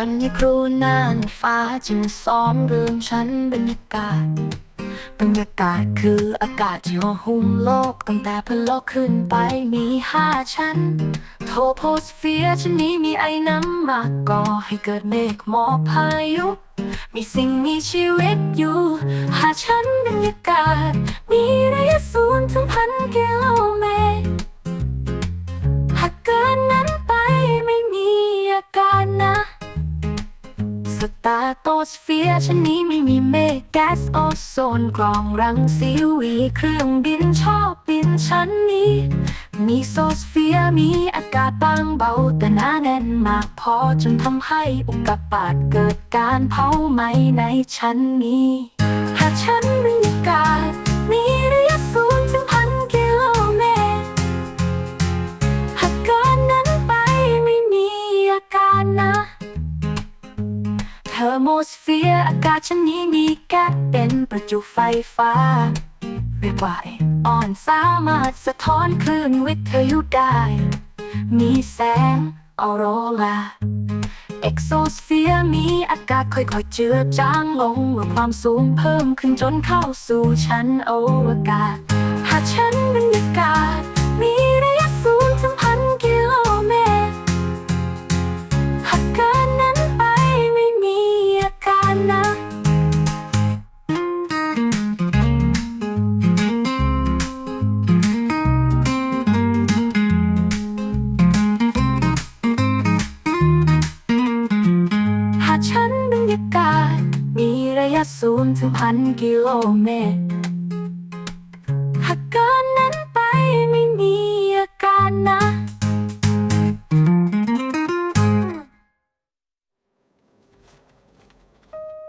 วันนี้ครูน่านฟ้าจึงซ้อมเรื่องฉันบรรยากาศ บรรยากาศคืออากาศที่ห่อหุ้มโลกตั้งแต่พื้นโลกขึ้นไปมีห้าชั้น โทโพสเฟียร์ชั้นนี้มีไอ้น้ำมาก่อให้เกิดเมฆหมอกพายุ มีสิ่งมีชีวิตอยู่ หาชั้นบรรยากาศมี ตาโตสเฟียร์ชั้นนี้ไม่มีเมฆแก๊สโอโซนกรองรังสีวีเครื่องบินชอบบินชั้นนี้ มีโซสเฟียร์มีอากาศบางเบาแต่หนาแน่นมากพอจนทำให้อุกกาบาตเกิดการเผาไหม้ในชั้นนี้ ทอร์โมสเฟียร์อากาศชั้นนี้มีแก๊สเป็นประจุไฟฟ้า เรียกว่าไอออนสามารถสะท้อนคลื่นวิทยุได้ มีแสงออโรราเอ็กโซสเฟียร์มีอากาศค่อยๆเจือจางลงเมื่อความสูงเพิ่มขึ้นจนเข้าสู่ชั้นอวกาศ หากชั้นบรรยากาศ ยะศูนย์ถึงพันกิโลเมตร